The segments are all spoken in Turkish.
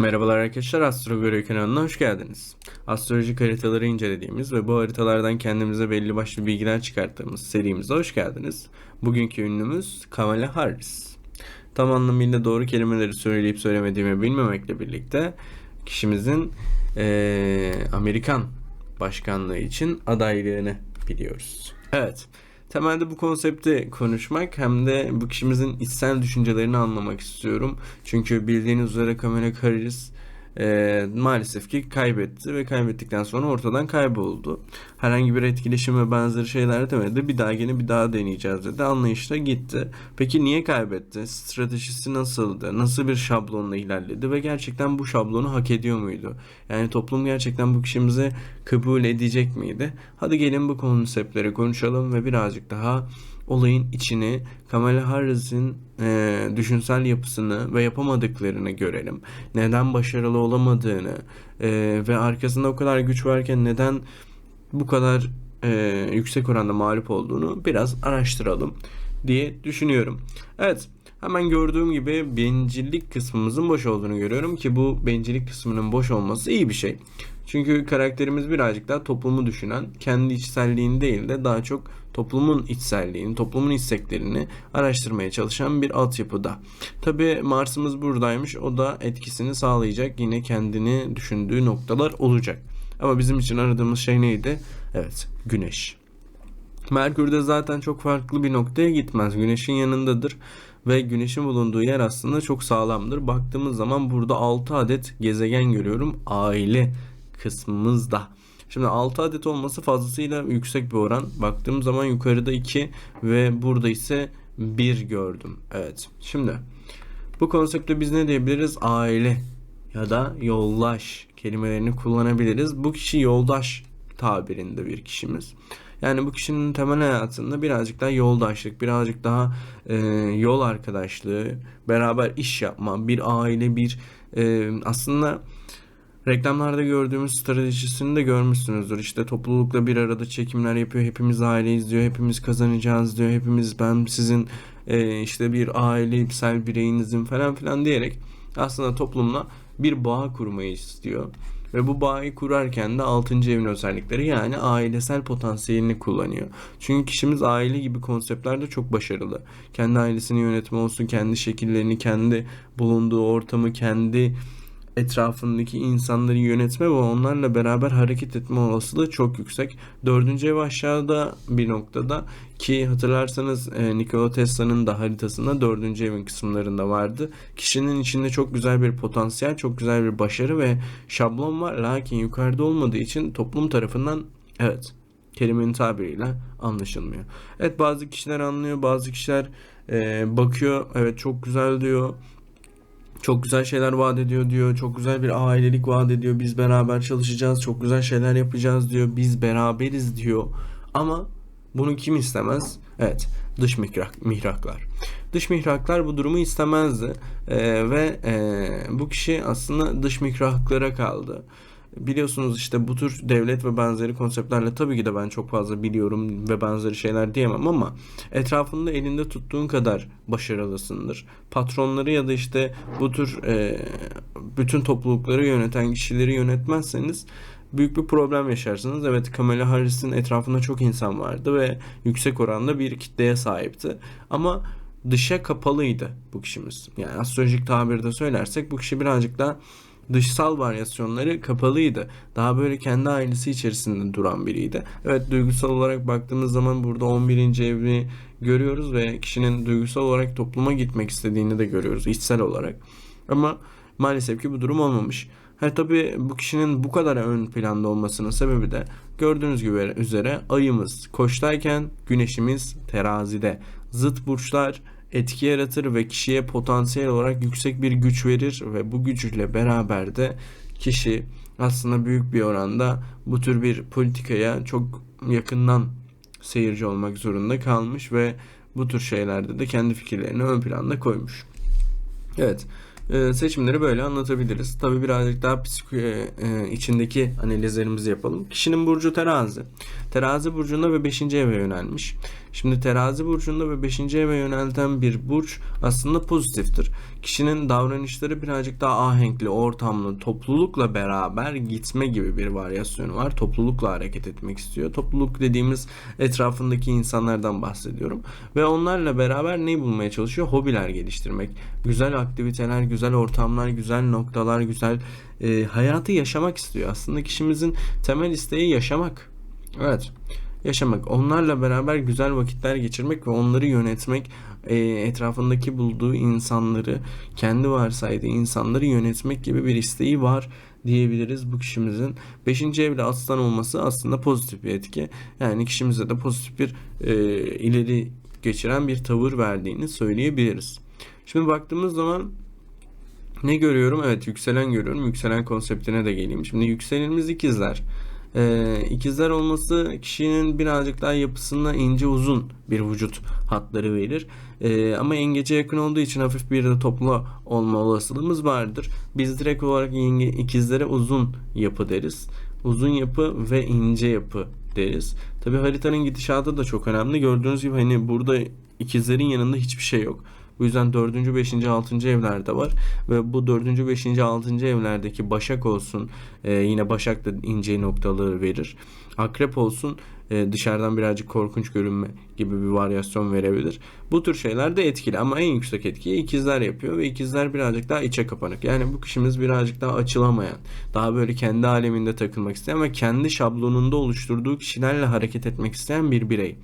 Merhabalar arkadaşlar, Astro Görev kanalına hoş geldiniz. Astrolojik haritaları incelediğimiz ve bu haritalardan kendimize belli başlı bilgiler çıkarttığımız serimize hoş geldiniz. Bugünkü ünlümüz Kamala Harris. Tam anlamıyla doğru kelimeleri söyleyip söylemediğimi bilmemekle birlikte kişimizin eee, Amerikan başkanlığı için adaylığını biliyoruz. Evet. Temelde bu konsepti konuşmak hem de bu kişimizin içsel düşüncelerini anlamak istiyorum. Çünkü bildiğiniz üzere Kamala Harris e, maalesef ki kaybetti ve kaybettikten sonra ortadan kayboldu. Herhangi bir etkileşim ve benzeri şeyler demedi. Bir daha yine bir daha deneyeceğiz dedi. Anlayışla gitti. Peki niye kaybetti? Stratejisi nasıldı? Nasıl bir şablonla ilerledi ve gerçekten bu şablonu hak ediyor muydu? Yani toplum gerçekten bu kişimizi kabul edecek miydi? Hadi gelin bu konseptleri konuşalım ve birazcık daha olayın içini Kamala Harris'in e, düşünsel yapısını ve yapamadıklarını görelim. Neden başarılı olamadığını e, ve arkasında o kadar güç varken neden bu kadar e, yüksek oranda mağlup olduğunu biraz araştıralım diye düşünüyorum. Evet. Hemen gördüğüm gibi bencillik kısmımızın boş olduğunu görüyorum ki bu bencillik kısmının boş olması iyi bir şey. Çünkü karakterimiz birazcık daha toplumu düşünen, kendi içselliğini değil de daha çok toplumun içselliğini, toplumun isteklerini araştırmaya çalışan bir altyapıda. Tabi Mars'ımız buradaymış. O da etkisini sağlayacak. Yine kendini düşündüğü noktalar olacak. Ama bizim için aradığımız şey neydi? Evet, Güneş. Merkür'de zaten çok farklı bir noktaya gitmez. Güneşin yanındadır ve güneşin bulunduğu yer aslında çok sağlamdır. Baktığımız zaman burada 6 adet gezegen görüyorum aile kısmımızda. Şimdi 6 adet olması fazlasıyla yüksek bir oran. Baktığım zaman yukarıda 2 ve burada ise 1 gördüm. Evet. Şimdi bu konsepte biz ne diyebiliriz? Aile ya da yoldaş kelimelerini kullanabiliriz. Bu kişi yoldaş tabirinde bir kişimiz. Yani bu kişinin temel hayatında birazcık daha yoldaşlık, birazcık daha e, yol arkadaşlığı, beraber iş yapma, bir aile, bir e, aslında reklamlarda gördüğümüz stratejisini de görmüşsünüzdür. İşte toplulukla bir arada çekimler yapıyor, hepimiz aileyiz diyor, hepimiz kazanacağız diyor, hepimiz ben sizin e, işte bir ailesel bireyinizin falan filan diyerek aslında toplumla bir bağ kurmayı istiyor. Ve bu bağı kurarken de 6. evin özellikleri yani ailesel potansiyelini kullanıyor. Çünkü kişimiz aile gibi konseptlerde çok başarılı. Kendi ailesini yönetme olsun, kendi şekillerini, kendi bulunduğu ortamı, kendi etrafındaki insanları yönetme ve onlarla beraber hareket etme olasılığı çok yüksek. Dördüncü ev aşağıda bir noktada ki hatırlarsanız e, Nikola Tesla'nın da haritasında dördüncü evin kısımlarında vardı. Kişinin içinde çok güzel bir potansiyel, çok güzel bir başarı ve şablon var. Lakin yukarıda olmadığı için toplum tarafından evet kelimenin tabiriyle anlaşılmıyor. Evet bazı kişiler anlıyor, bazı kişiler e, bakıyor, evet çok güzel diyor çok güzel şeyler vaat ediyor diyor. Çok güzel bir ailelik vaat ediyor. Biz beraber çalışacağız. Çok güzel şeyler yapacağız diyor. Biz beraberiz diyor. Ama bunu kim istemez? Evet, dış mihrak, mihraklar. Dış mihraklar bu durumu istemezdi Ee, ve e, bu kişi aslında dış mihraklara kaldı. Biliyorsunuz işte bu tür devlet ve benzeri konseptlerle tabii ki de ben çok fazla biliyorum ve benzeri şeyler diyemem ama etrafında elinde tuttuğun kadar başarılısındır. Patronları ya da işte bu tür e, bütün toplulukları yöneten kişileri yönetmezseniz büyük bir problem yaşarsınız. Evet Kamala Harris'in etrafında çok insan vardı ve yüksek oranda bir kitleye sahipti. Ama dışa kapalıydı bu kişimiz. Yani astrolojik tabirde söylersek bu kişi birazcık daha dışsal varyasyonları kapalıydı. Daha böyle kendi ailesi içerisinde duran biriydi. Evet duygusal olarak baktığımız zaman burada 11. evi görüyoruz ve kişinin duygusal olarak topluma gitmek istediğini de görüyoruz içsel olarak. Ama maalesef ki bu durum olmamış. Ha tabii bu kişinin bu kadar ön planda olmasının sebebi de gördüğünüz gibi üzere ayımız koçtayken güneşimiz terazide. Zıt burçlar etki yaratır ve kişiye potansiyel olarak yüksek bir güç verir ve bu gücüyle beraber de kişi aslında büyük bir oranda bu tür bir politikaya çok yakından seyirci olmak zorunda kalmış ve bu tür şeylerde de kendi fikirlerini ön planda koymuş. Evet. E, seçimleri böyle anlatabiliriz. Tabi birazcık daha psiko, e, içindeki analizlerimizi yapalım. Kişinin burcu terazi. Terazi burcunda ve 5. eve yönelmiş. Şimdi terazi burcunda ve 5. eve yönelten bir burç aslında pozitiftir. Kişinin davranışları birazcık daha ahenkli, ortamlı, toplulukla beraber gitme gibi bir varyasyonu var. Toplulukla hareket etmek istiyor. Topluluk dediğimiz etrafındaki insanlardan bahsediyorum. Ve onlarla beraber ne bulmaya çalışıyor? Hobiler geliştirmek. Güzel aktiviteler, güzel ortamlar, güzel noktalar, güzel e, hayatı yaşamak istiyor. Aslında kişimizin temel isteği yaşamak. Evet yaşamak, onlarla beraber güzel vakitler geçirmek ve onları yönetmek, e, etrafındaki bulduğu insanları, kendi varsaydığı insanları yönetmek gibi bir isteği var diyebiliriz bu kişimizin. Beşinci evde aslan olması aslında pozitif bir etki. Yani kişimize de pozitif bir e, ileri geçiren bir tavır verdiğini söyleyebiliriz. Şimdi baktığımız zaman ne görüyorum? Evet yükselen görüyorum. Yükselen konseptine de geleyim. Şimdi yükselenimiz ikizler. Ee, ikizler olması kişinin birazcık daha yapısında ince uzun bir vücut hatları verir. Ee, ama yengece yakın olduğu için hafif bir de toplu olma olasılığımız vardır. Biz direkt olarak yenge, ikizlere uzun yapı deriz. Uzun yapı ve ince yapı deriz. Tabi haritanın gidişatı da çok önemli. Gördüğünüz gibi hani burada ikizlerin yanında hiçbir şey yok. Bu yüzden 4. 5. 6. evlerde var ve bu 4. 5. 6. evlerdeki Başak olsun e, yine Başak da ince noktaları verir. Akrep olsun e, dışarıdan birazcık korkunç görünme gibi bir varyasyon verebilir. Bu tür şeyler de etkili ama en yüksek etkiyi ikizler yapıyor ve ikizler birazcık daha içe kapanık. Yani bu kişimiz birazcık daha açılamayan, daha böyle kendi aleminde takılmak isteyen ve kendi şablonunda oluşturduğu kişilerle hareket etmek isteyen bir birey.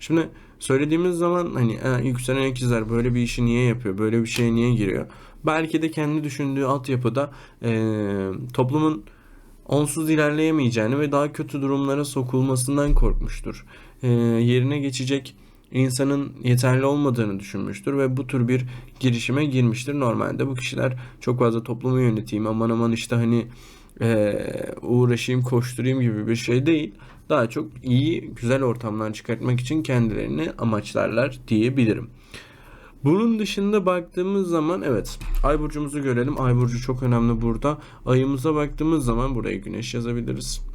Şimdi söylediğimiz zaman hani e, yükselen ikizler böyle bir işi niye yapıyor? Böyle bir şeye niye giriyor? Belki de kendi düşündüğü altyapıda e, toplumun onsuz ilerleyemeyeceğini ve daha kötü durumlara sokulmasından korkmuştur. E, yerine geçecek insanın yeterli olmadığını düşünmüştür ve bu tür bir girişime girmiştir. Normalde bu kişiler çok fazla toplumu yöneteyim aman aman işte hani e, uğraşayım koşturayım gibi bir şey değil daha çok iyi, güzel ortamlar çıkartmak için kendilerini amaçlarlar diyebilirim. Bunun dışında baktığımız zaman evet ay burcumuzu görelim. Ay burcu çok önemli burada. Ayımıza baktığımız zaman buraya güneş yazabiliriz.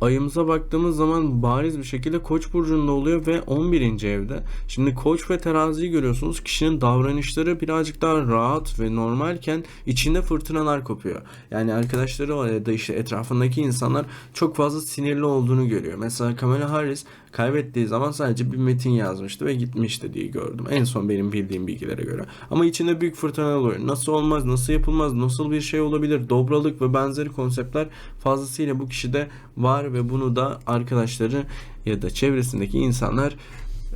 Ayımıza baktığımız zaman bariz bir şekilde Koç burcunda oluyor ve 11. evde. Şimdi Koç ve Terazi'yi görüyorsunuz. Kişinin davranışları birazcık daha rahat ve normalken içinde fırtınalar kopuyor. Yani arkadaşları var ya da işte etrafındaki insanlar çok fazla sinirli olduğunu görüyor. Mesela Kamala Harris kaybettiği zaman sadece bir metin yazmıştı ve gitmişti diye gördüm. En son benim bildiğim bilgilere göre. Ama içinde büyük fırtınalar oluyor. Nasıl olmaz, nasıl yapılmaz, nasıl bir şey olabilir, dobralık ve benzeri konseptler fazlasıyla bu kişide var ve bunu da arkadaşları ya da çevresindeki insanlar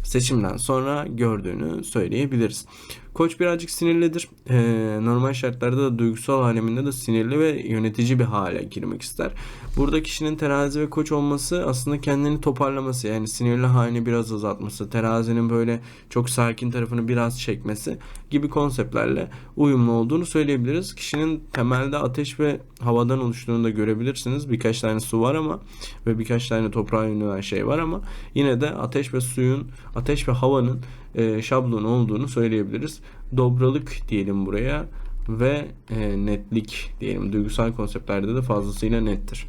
seçimden sonra gördüğünü söyleyebiliriz. Koç birazcık sinirlidir. Ee, normal şartlarda da duygusal aleminde de sinirli ve yönetici bir hale girmek ister. Burada kişinin terazi ve koç olması aslında kendini toparlaması yani sinirli halini biraz azaltması, terazinin böyle çok sakin tarafını biraz çekmesi gibi konseptlerle uyumlu olduğunu söyleyebiliriz. Kişinin temelde ateş ve havadan oluştuğunu da görebilirsiniz. Birkaç tane su var ama ve birkaç tane toprağa yönelen şey var ama yine de ateş ve suyun, ateş ve havanın e, şablonu olduğunu söyleyebiliriz. Dobralık diyelim buraya ve e, netlik diyelim. Duygusal konseptlerde de fazlasıyla nettir.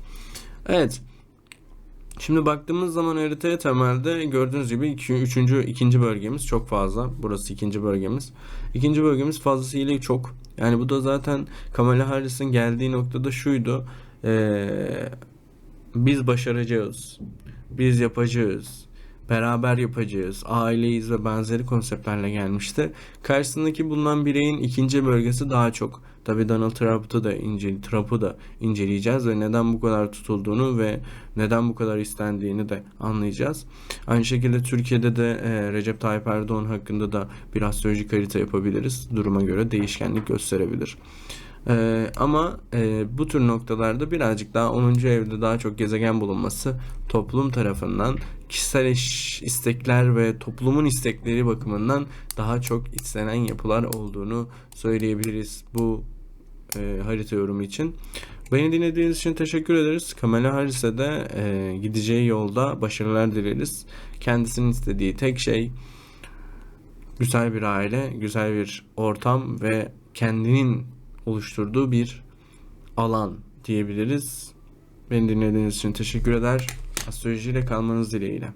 Evet. Şimdi baktığımız zaman haritaya temelde gördüğünüz gibi iki, üçüncü, ikinci bölgemiz çok fazla. Burası ikinci bölgemiz. İkinci bölgemiz fazlasıyla çok. Yani bu da zaten Kamala Harris'in geldiği noktada şuydu. Ee, biz başaracağız. Biz yapacağız beraber yapacağız, aileyiz ve benzeri konseptlerle gelmişti. Karşısındaki bulunan bireyin ikinci bölgesi daha çok. Tabii Donald Trump'ı da incele, Trump'ı da inceleyeceğiz ve neden bu kadar tutulduğunu ve neden bu kadar istendiğini de anlayacağız. Aynı şekilde Türkiye'de de e, Recep Tayyip Erdoğan hakkında da bir astrolojik harita yapabiliriz. Duruma göre değişkenlik gösterebilir. Ee, ama e, bu tür noktalarda birazcık daha 10. evde daha çok gezegen bulunması toplum tarafından kişisel iş, istekler ve toplumun istekleri bakımından daha çok istenen yapılar olduğunu söyleyebiliriz bu e, harita yorumu için. Beni dinlediğiniz için teşekkür ederiz. Kamala Harris'e de e, gideceği yolda başarılar dileriz. Kendisinin istediği tek şey güzel bir aile, güzel bir ortam ve kendinin oluşturduğu bir alan diyebiliriz. Beni dinlediğiniz için teşekkür eder. Astrolojiyle kalmanız dileğiyle.